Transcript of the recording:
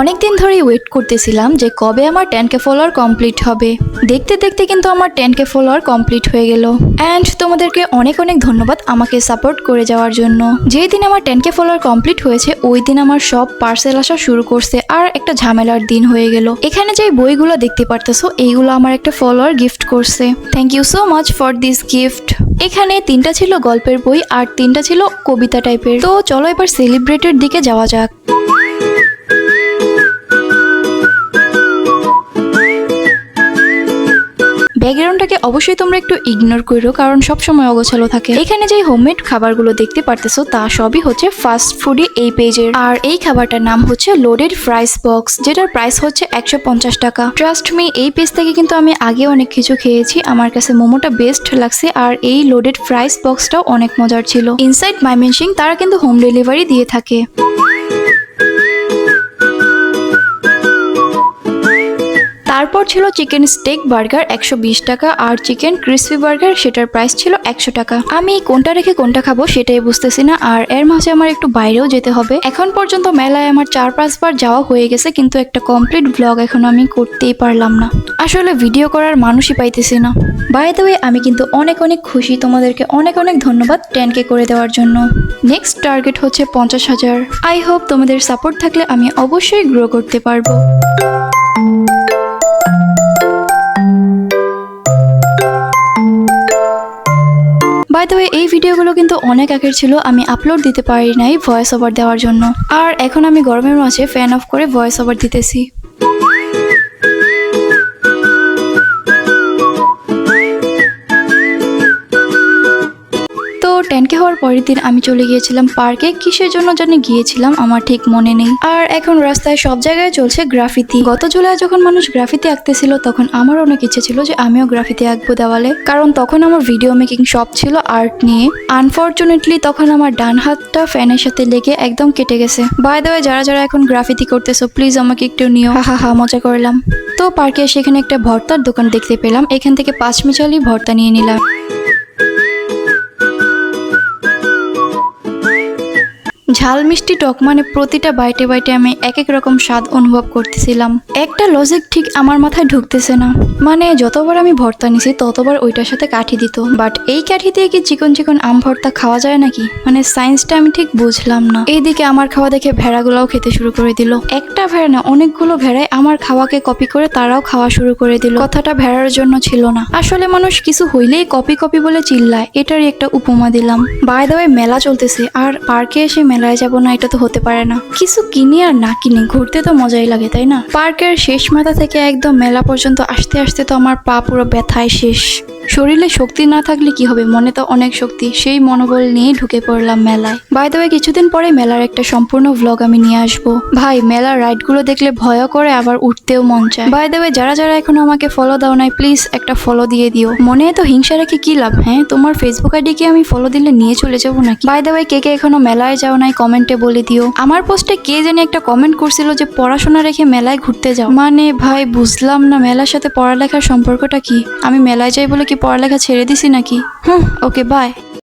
অনেক দিন ধরেই ওয়েট করতেছিলাম যে কবে আমার টেন কে ফলোয়ার কমপ্লিট হবে। দেখতে দেখতে কিন্তু আমার টেন কে ফলোয়ার কমপ্লিট হয়ে গেল। অ্যান্ড তোমাদেরকে অনেক অনেক ধন্যবাদ আমাকে সাপোর্ট করে যাওয়ার জন্য। যেই দিন আমার টেন কে ফলোয়ার কমপ্লিট হয়েছে, ওই দিন আমার সব পার্সেল আসা শুরু করছে আর একটা ঝামেলার দিন হয়ে গেল। এখানে যে বইগুলো দেখতে পারতেছো, এইগুলো আমার একটা ফলোয়ার গিফট করছে। Thank you so much for this gift এখানে তিনটা ছিল গল্পের বই আর তিনটা ছিল কবিতা টাইপের তো চলো এবার সেলিব্রেটের দিকে যাওয়া যাক। ব্যাকগ্রাউন্ডটাকে অবশ্যই তোমরা একটু ইগনোর করো কারণ সবসময় অগোছালো থাকে। এখানে যে হোমমেড খাবারগুলো দেখতে পারতেছো, তা সবই হচ্ছে ফাস্ট ফুডি এই পেজের আর এই খাবারটার নাম হচ্ছে লোডেড ফ্রাইস বক্স যেটার প্রাইস হচ্ছে একশো পঞ্চাশ টাকা। ট্রাস্ট মি এই পেজ থেকে কিন্তু আমি আগে অনেক কিছু খেয়েছি। আমার কাছে মোমোটা বেস্ট লাগছে, আর এই লোডেড ফ্রাইস বক্সটাও অনেক মজার ছিল। ইনসাইড মাইমেনসিং তারা কিন্তু হোম ডেলিভারি দিয়ে থাকে। তারপর ছিল চিকেন স্টেক বার্গার একশো বিশ টাকা আর চিকেন ক্রিসপি বার্গার সেটার প্রাইস ছিল একশো টাকা। আমি কোনটা রেখে কোনটা খাব সেটাই বুঝতেছি না আর এর মাঝে আমার একটু বাইরেও যেতে হবে। এখন পর্যন্ত মেলায় আমার চার পাঁচবার যাওয়া হয়ে গেছে কিন্তু একটা কমপ্লিট ব্লগ এখন আমি করতেই পারলাম না। আসলে ভিডিও করার মানুষই পাইতেছি না। বাই দ্য ওয়ে আমি কিন্তু অনেক অনেক খুশি তোমাদেরকে অনেক অনেক ধন্যবাদ টেনকে করে দেওয়ার জন্য। নেক্সট টার্গেট হচ্ছে পঞ্চাশ হাজার। আই হোপ তোমাদের সাপোর্ট থাকলে আমি অবশ্যই গ্রো করতে পারব। বাই দ্য এই ভিডিওগুলো কিন্তু অনেক আগের ছিল, আমি আপলোড দিতে পারি নাই ভয়েস ওভার দেওয়ার জন্য। আর এখন আমি গরমের মাঝে ফ্যান অফ করে ভয়েস ওভার দিতেছি। তো টেনকে হওয়ার পরের দিন আমি চলে গিয়েছিলাম পার্কে। কিসের জন্য জানি গিয়েছিলাম, আমার ঠিক মনে নেই। আর এখন রাস্তায় সব জায়গায় চলছে গ্রাফিতি। গত জুলাই যখন মানুষ গ্রাফিতি আঁকতেছিল, তখন আমার অনেক ইচ্ছে ছিল যে আমিও গ্রাফিতি আঁকবো দেওয়ালে। কারণ তখন আমার ভিডিও মেকিং শপ ছিল আর্ট নিয়ে। আনফর্চুনেটলি তখন আমার ডান হাতটা ফ্যানের সাথে লেগে একদম কেটে গেছে। বাই দ্য যারা যারা এখন গ্রাফিতি করতেছো, প্লিজ আমাকে একটু নিও। হা হা মজা করলাম। তো পার্কে এসে এখানে একটা ভর্তার দোকান দেখতে পেলাম। এখান থেকে পাঁচ মিচালি ভর্তা নিয়ে নিলাম। ঝাল মিষ্টি টক মানে প্রতিটা বাইটে বাইটে আমি এক এক রকম স্বাদ অনুভব করতেছিলাম। একটা লজিক ঠিক আমার মাথায় ঢুকতেছে না। মানে যতবার আমি ভর্তা নিছি, ততবার ওইটার সাথে কাঠি দিত। বাট এই কাঠি দিয়ে কি চিকন চিকন আম ভর্তা খাওয়া যায় নাকি? মানে সায়েন্সটা আমি ঠিক বুঝলাম না। এইদিকে আমার খাওয়া দেখে ভেড়াগুলোও খেতে শুরু করে দিল। একটা ভেড়া না, অনেকগুলো ভেড়ায় আমার খাওয়াকে কপি করে তারাও খাওয়া শুরু করে দিল। কথাটা ভেড়ার জন্য ছিল না। আসলে মানুষ কিছু হইলেই কপি কপি বলে চিল্লায়। এটারই একটা উপমা দিলাম। বাই দ্য মেলা চলতেছে। আর পার্কে এসে মেলায় যাব না, এটা তো হতে পারে না। কিছু কিনি আর না কিনি, ঘুরতে তো মজাই লাগে, তাই না? পার্কের শেষ মাথা থেকে একদম মেলা পর্যন্ত আসতে আসতে তো আমার পা পুরো ব্যথায় শেষ। শরীরে শক্তি না থাকলে কি হবে? মনে তো অনেক শক্তি। সেই মনোবল নিয়ে ঢুকে পড়লাম মেলায়। বাই দ্য কিছুদিন পরে মেলার একটা সম্পূর্ণ ভ্লগ আমি নিয়ে আসব। ভাই, মেলার রাইডগুলো দেখলে ভয়ও করে, আবার উঠতেও মন চায়। বাই দ্য যারা যারা এখনও আমাকে ফলো দাও নাই প্লিজ একটা ফলো দিয়ে দিও। মনে তো হিংসা রেখে কি লাভ হ্যাঁ? তোমার ফেসবুক আইডি কি আমি ফলো দিলে নিয়ে চলে যাব নাকি? বাই দ্য কে কে এখনও মেলায় যাও নাই কমেন্টে বলে দিও। আমার পোস্টে কে জানি একটা কমেন্ট করছিল যে, পড়াশোনা রেখে মেলায় ঘুরতে যাও। মানে ভাই, বুঝলাম না, মেলার সাথে পড়ালেখার সম্পর্কটা কি? আমি মেলায় যাই বলে পড়ালেখা ছেড়ে দিছি নাকি? হুম ওকে বাই